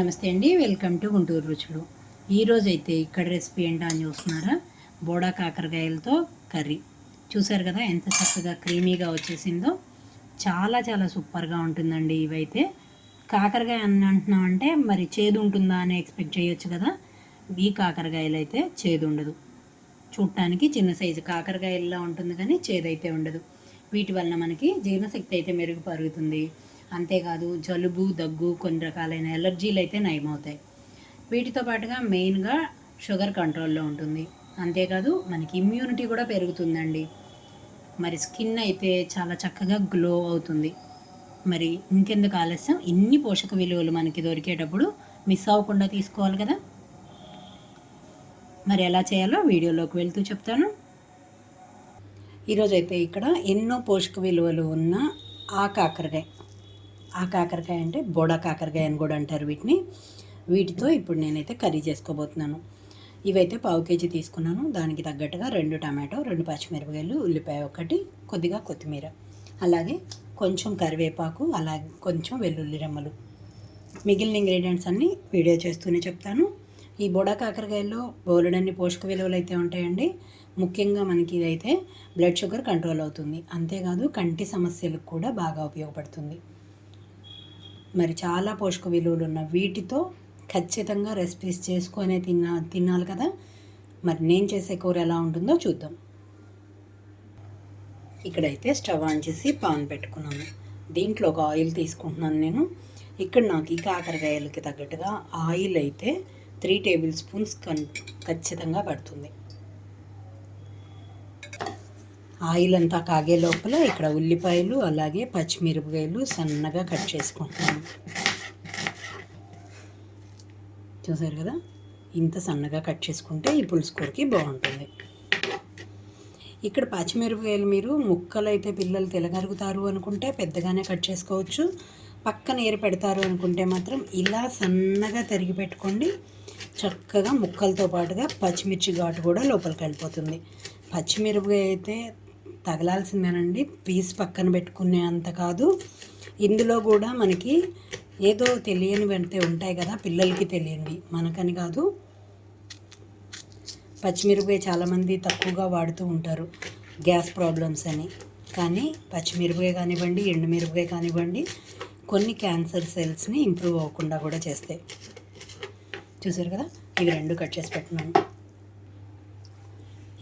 నమస్తే అండి welcome to Guntur రుచులు. ఈరోజు అయితే ఇక్కడ రెసిపీ ఏంటో అని చూస్తున్నారా? బోడా కాకరకాయలతో కర్రీ. చూసారు కదా ఎంత చక్కగా క్రీమీగా వచ్చేసిందో? చాలా చాలా సూపర్గా ఉంటుందండి ఇవైతే. కాకరకాయ అని అంటున్నామంటే మరి చేదు ఉంటుందా అని ఎక్స్పెక్ట్ చేయొచ్చు కదా? ఈ కాకరకాయలు అయితే చేదు ఉండదు. చూడటానికి చిన్న సైజు కాకరకాయల్లా ఉంటుంది కానీ చేదైతే ఉండదు. వీటి వలన మనకి జీర్ణశక్తి అయితే మెరుగుపరుగుతుంది అంతేకాదు జలుబు దగ్గు కొన్ని రకాలైన ఎలర్జీలు అయితే నయమవుతాయి. వీటితో పాటుగా మెయిన్గా షుగర్ కంట్రోల్లో ఉంటుంది. అంతేకాదు మనకి ఇమ్యూనిటీ కూడా పెరుగుతుందండి. మరి స్కిన్ అయితే చాలా చక్కగా గ్లో అవుతుంది. మరి ఇంకెందుకు ఆలస్యం? ఇన్ని పోషక విలువలు మనకి దొరికేటప్పుడు మిస్ అవ్వకుండా తీసుకోవాలి కదా? మరి ఎలా చేయాలో వీడియోలోకి వెళ్తూ చెప్తాను. ఈరోజు అయితే ఇక్కడ ఎన్నో పోషక విలువలు ఉన్న ఆ కాకరకాయ ఆ కాకరకాయ అంటే బొడ కాకరకాయ అని కూడా అంటారు వీటిని. వీటితో ఇప్పుడు నేనైతే కర్రీ చేసుకోబోతున్నాను. ఇవైతే పావు కేజీ తీసుకున్నాను. దానికి తగ్గట్టుగా రెండు టమాటో రెండు పచ్చిమిరపకాయలు ఉల్లిపాయ ఒకటి కొద్దిగా కొత్తిమీర. అలాగే కొంచెం కరివేపాకు అలాగే కొంచెం వెల్లుల్లి రెమ్మలు. మిగిలిన ఇంగ్రీడియంట్స్ అన్నీ వీడియో చేస్తూనే చెప్తాను. ఈ బోడా కాకరకాయల్లో బోలెడన్ని పోషక విలువలు అయితే ఉంటాయండి. ముఖ్యంగా మనకి ఇదైతే బ్లడ్ షుగర్ కంట్రోల్ అవుతుంది. అంతేకాదు కంటి సమస్యలకు కూడా బాగా ఉపయోగపడుతుంది. మరి చాలా పోషక విలువలు ఉన్న వీటితో ఖచ్చితంగా రెసిపీస్ చేసుకునే తిన్నా తినాలి కదా. మరి నేను చేసే కూర ఎలా ఉంటుందో చూద్దాం. ఇక్కడైతే స్టవ్ ఆన్ చేసి పాన్ పెట్టుకున్నాను. దీంట్లో ఒక ఆయిల్ తీసుకుంటున్నాను నేను. ఇక్కడ నాకు ఈ కాకరకాయలకి తగ్గట్టుగా ఆయిల్ అయితే త్రీ టేబుల్ స్పూన్స్ కన్ ఖచ్చితంగా పడుతుంది. ఆయిల్ అంతా కాగే లోపల ఇక్కడ ఉల్లిపాయలు అలాగే పచ్చిమిరపకాయలు సన్నగా కట్ చేసుకుంటున్నాను. చూసారు కదా? ఇంత సన్నగా కట్ చేసుకుంటే ఈ పులుసు కూరకి బాగుంటుంది. ఇక్కడ పచ్చిమిరపకాయలు మీరు ముక్కలు అయితే పిల్లలు తెలగరుగుతారు అనుకుంటే పెద్దగానే కట్ చేసుకోవచ్చు. పక్కన ఏరి పెడతారు అనుకుంటే మాత్రం ఇలా సన్నగా తరిగి పెట్టుకోండి. చక్కగా ముక్కలతో పాటుగా పచ్చిమిర్చి ఘాటు కూడా లోపలికి వెళ్ళిపోతుంది. పచ్చిమిరపకాయ అయితే తగలాల్సిందేనండి. పీస్ పక్కన పెట్టుకునే అంత కాదు. ఇందులో కూడా మనకి ఏదో తెలియని వెంటే ఉంటాయి కదా పిల్లలకి తెలియండి మనకని కాదు. పచ్చిమిరపకాయ చాలామంది తక్కువగా వాడుతూ ఉంటారు. గ్యాస్ ప్రాబ్లమ్స్ అని. కానీ పచ్చిమిరపకాయ కానివ్వండి ఎండుమిరపకాయ కానివ్వండి కొన్ని క్యాన్సర్ సెల్స్ని ఇంప్రూవ్ అవ్వకుండా కూడా చేస్తాయి. చూసారు కదా? ఇవి రెండు కట్ చేసి పెట్టినాను.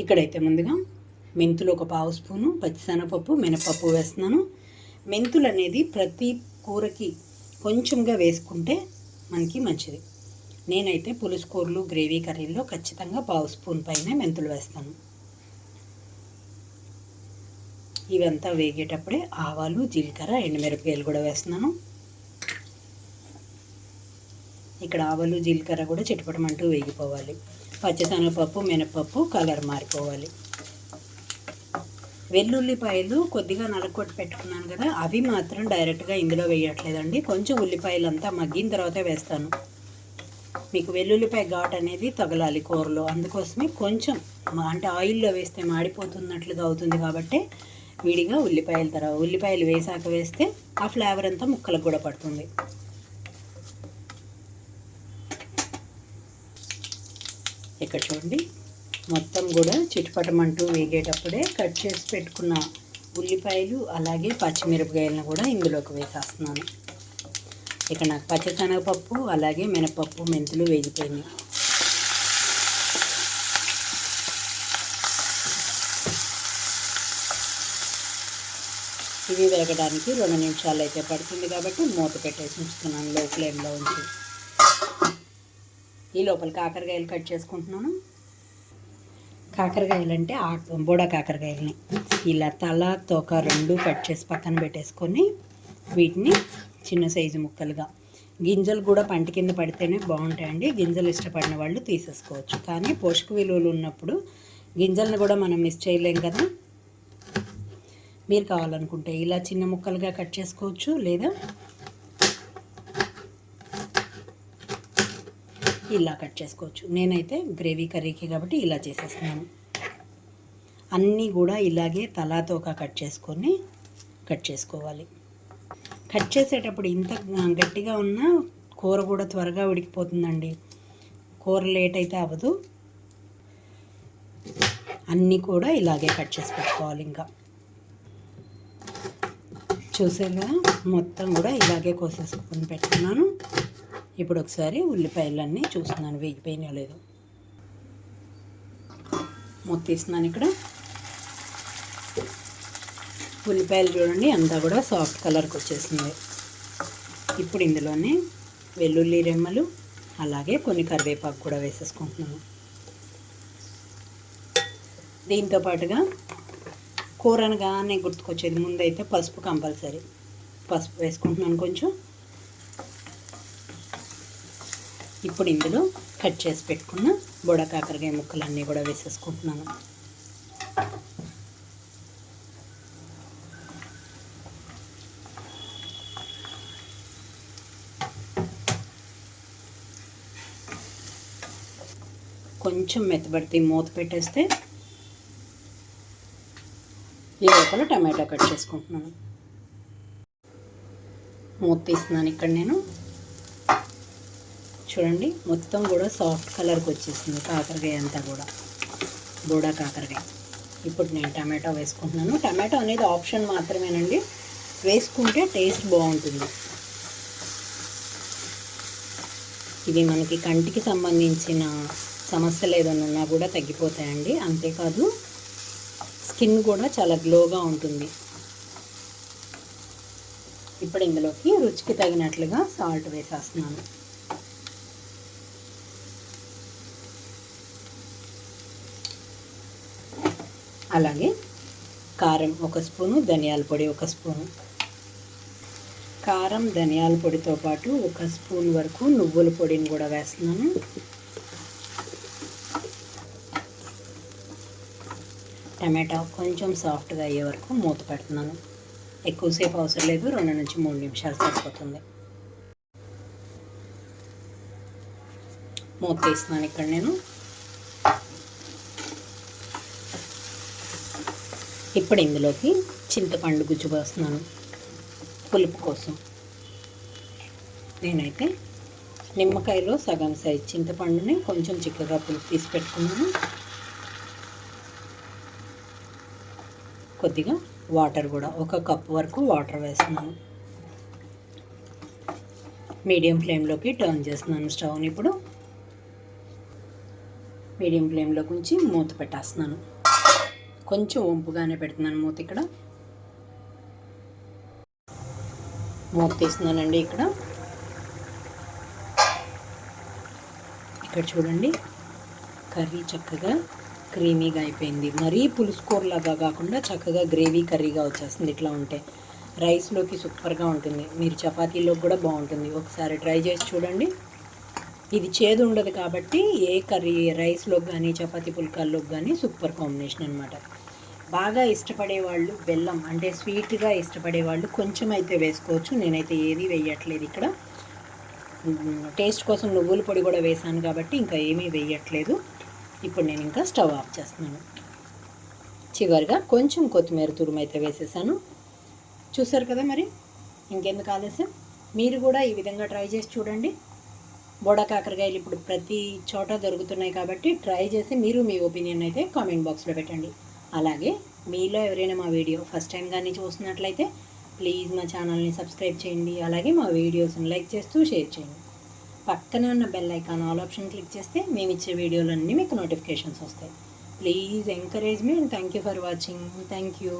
ఇక్కడైతే ముందుగా మెంతులు ఒక పావు స్పూను పచ్చిశనగపప్పు మినపప్పు వేస్తున్నాను. మెంతులు అనేది ప్రతి కూరకి కొంచెంగా వేసుకుంటే మనకి మంచిది. నేనైతే పులుసు కూరలు గ్రేవీ కర్రీల్లో ఖచ్చితంగా పావు స్పూన్ పైన మెంతులు వేస్తాను. ఇవంతా వేగేటప్పుడే ఆవాలు జీలకర్ర ఎండుమిరపకాయలు కూడా వేస్తున్నాను. ఇక్కడ ఆవాలు జీలకర్ర కూడా చిటపటమంటూ వేగిపోవాలి. పచ్చిశనగపప్పు మినపప్పు కలర్ మారిపోవాలి. వెల్లుల్లిపాయలు కొద్దిగా నలకొట్టి పెట్టుకున్నాను కదా అవి మాత్రం డైరెక్ట్గా ఇందులో వేయట్లేదండి. కొంచెం ఉల్లిపాయలు అంతా మగ్గిన తర్వాత వేస్తాను. మీకు వెల్లుల్లిపాయ ఘాట్ అనేది తగలాలి కూరలో. అందుకోసమే కొంచెం అంటే ఆయిల్లో వేస్తే మాడిపోతున్నట్లుగా అవుతుంది కాబట్టి విడిగా ఉల్లిపాయల తర్వాత ఉల్లిపాయలు వేసాక వేస్తే ఆ ఫ్లేవర్ అంతా ముక్కలకు కూడా పడుతుంది. ఇక్కడ చూడండి. మొత్తం కూడా చిటపటమంటూ వేగేటప్పుడే కట్ చేసి పెట్టుకున్న ఉల్లిపాయలు అలాగే పచ్చిమిరపకాయలను కూడా ఇందులోకి వేసేస్తున్నాను. ఇక్కడ నాకు పచ్చిశనగపప్పు అలాగే మినపప్పు మెంతులు వేగిపోయినాయి. ఇవి వేగడానికి రెండు నిమిషాలు అయితే పడుతుంది కాబట్టి మూత పెట్టేసి ఉంచుతున్నాను లో ఫ్లేమ్లో ఉంచి. ఈ లోపల కాకరకాయలు కట్ చేసుకుంటున్నాను. కాకరకాయలు అంటే ఆకు బోడ కాకరకాయలని. ఇలా తల తోక రెండు కట్ చేసి పక్కన పెట్టేసుకొని వీటిని చిన్న సైజు ముక్కలుగా. గింజలు కూడా పంట కింద పడితేనే బాగుంటాయండి. గింజలు ఇష్టపడిన వాళ్ళు తీసేసుకోవచ్చు. కానీ పోషక విలువలు ఉన్నప్పుడు గింజలను కూడా మనం మిస్ చేయలేం కదా. మీరు కావాలనుకుంటే ఇలా చిన్న ముక్కలుగా కట్ చేసుకోవచ్చు లేదా ఇలా కట్ చేసుకోవచ్చు. నేనైతే గ్రేవీ కర్రీకి కాబట్టి ఇలా చేసేస్తున్నాను. అన్నీ కూడా ఇలాగే తలాతోక కట్ చేసుకొని కట్ చేసుకోవాలి. కట్ చేసేటప్పుడు ఇంత గట్టిగా ఉన్నా కూర కూడా త్వరగా ఉడికిపోతుందండి. కూర లేట్ అయితే అవ్వదు. అన్నీ కూడా ఇలాగే కట్ చేసి పెట్టుకోవాలి ఇంకా. చూసేలా మొత్తం కూడా ఇలాగే కోసేసుకొని పెట్టుకున్నాను. ఇప్పుడు ఒకసారి ఉల్లిపాయలన్నీ చూస్తున్నాను. వేగిపోయినా లేదు. మూత తీస్తున్నాను ఇక్కడ. ఉల్లిపాయలు చూడండి అంతా కూడా సాఫ్ట్ కలర్కి వచ్చేసింది. ఇప్పుడు ఇందులోనే వెల్లుల్లి రెమ్మలు అలాగే కొన్ని కరివేపాకు కూడా వేసేసుకుంటున్నాను. దీంతో పాటుగా కూర అనగానే గుర్తుకొచ్చేది. ముందైతే పసుపు కంపల్సరీ. పసుపు వేసుకుంటున్నాను కొంచెం. ఇప్పుడు ఇందులో కట్ చేసి పెట్టుకున్న బుడకాకరకాయ ముక్కలన్నీ కూడా వేసేసుకుంటున్నాను. కొంచెం మెత్తబడితే మూత పెట్టేస్తే ఈ లోపల టమాటా కట్ చేసుకుంటున్నాను. మూత తీస్తున్నాను ఇక్కడ నేను. చూడండి మొత్తం కూడా సాఫ్ట్ కలర్కి వచ్చేసింది కాకరకాయ అంతా కూడా. బోడా కాకరకాయ. ఇప్పుడు నేను టమాటో వేసుకుంటున్నాను. టమాటో అనేది ఆప్షన్ మాత్రమేనండి. వేసుకుంటే టేస్ట్ బాగుంటుంది. ఇది మనకి కంటికి సంబంధించిన సమస్యలు ఏదైనా ఉన్నా కూడా తగ్గిపోతాయండి. అంతేకాదు స్కిన్ కూడా చాలా గ్లోగా ఉంటుంది. ఇప్పుడు ఇందులోకి రుచికి తగినట్లుగా సాల్ట్ వేసేస్తున్నాను. అలాగే కారం ఒక స్పూను ధనియాల పొడి ఒక స్పూను. కారం ధనియాల పొడితో పాటు ఒక స్పూన్ వరకు నువ్వుల పొడిని కూడా వేస్తున్నాను. టమాటా కొంచెం సాఫ్ట్గా అయ్యే వరకు మూత పెడుతున్నాను. ఎక్కువసేపు అవసరం లేదు రెండు నుంచి మూడు నిమిషాలు సరిపోతుంది. మూత తీస్తున్నాను ఇక్కడ నేను. ఇప్పుడు ఇందులోకి చింతపండు గుజ్జు పోస్తున్నాను. పులుపు కోసం. నేనైతే నిమ్మకాయలో సగం సైజ్ చింతపండుని కొంచెం చిక్కగా పులుపు తీసి పెట్టుకున్నాను. కొద్దిగా వాటర్ కూడా ఒక కప్ వరకు వాటర్ వేస్తున్నాను. మీడియం ఫ్లేమ్లోకి టర్న్ చేస్తున్నాను స్టవ్ని ఇప్పుడు. మీడియం ఫ్లేమ్లోకి ఉంచి మూత పెట్టేస్తున్నాను. కొంచెం వంపుగానే పెడుతున్నాను మూత ఇక్కడ. మూత తీస్తున్నానండి ఇక్కడ. ఇక్కడ చూడండి కర్రీ చక్కగా క్రీమీగా అయిపోయింది. మరీ పులుసు కూరలాగా కాకుండా చక్కగా గ్రేవీ కర్రీగా వచ్చేస్తుంది ఇట్లా ఉంటే. రైస్లోకి సూపర్గా ఉంటుంది. మీరు చపాతీలోకి కూడా బాగుంటుంది. ఒకసారి ట్రై చేసి చూడండి. ఇది చేదు ఉండదు కాబట్టి ఏ కర్రీ రైస్లోకి కానీ చపాతీ పుల్కాల్లోకి కానీ సూపర్ కాంబినేషన్ అనమాట బాగా ఇష్టపడే వాళ్ళు బెల్లం అంటే స్వీట్గా ఇష్టపడే వాళ్ళు కొంచెం అయితే వేసుకోవచ్చు. నేనైతే ఏది వేయట్లేదు ఇక్కడ. టేస్ట్ కోసం నువ్వుల పొడి కూడా వేసాను కాబట్టి ఇంకా ఏమీ వేయట్లేదు. ఇప్పుడు నేను ఇంకా స్టవ్ ఆఫ్ చేస్తున్నాను. చివరిగా కొంచెం కొత్తిమీర తురుము అయితే వేసేసాను. చూసారు కదా మరి? ఇంకెందుకు ఆలస్యం? మీరు కూడా ఈ విధంగా ట్రై చేసి చూడండి. బోడా కాకరకాయలు ఇప్పుడు ప్రతి చోట దొరుకుతున్నాయి కాబట్టి ట్రై చేసి మీరు మీ ఒపీనియన్ అయితే కామెంట్ బాక్స్లో పెట్టండి. అలాగే మీలో ఎవరైనా మా వీడియో ఫస్ట్ టైం కానీ చూస్తున్నట్లయితే ప్లీజ్ మా ఛానల్ని సబ్స్క్రైబ్ చేయండి. అలాగే మా వీడియోస్ని లైక్ చేస్తూ షేర్ చేయండి. పక్కనే ఉన్న bell icon all option click చేస్తే మేము ఇచ్చే వీడియోలన్నీ మీకు నోటిఫికేషన్స్ వస్తాయి. Please encourage me and thank you for watching. Thank you.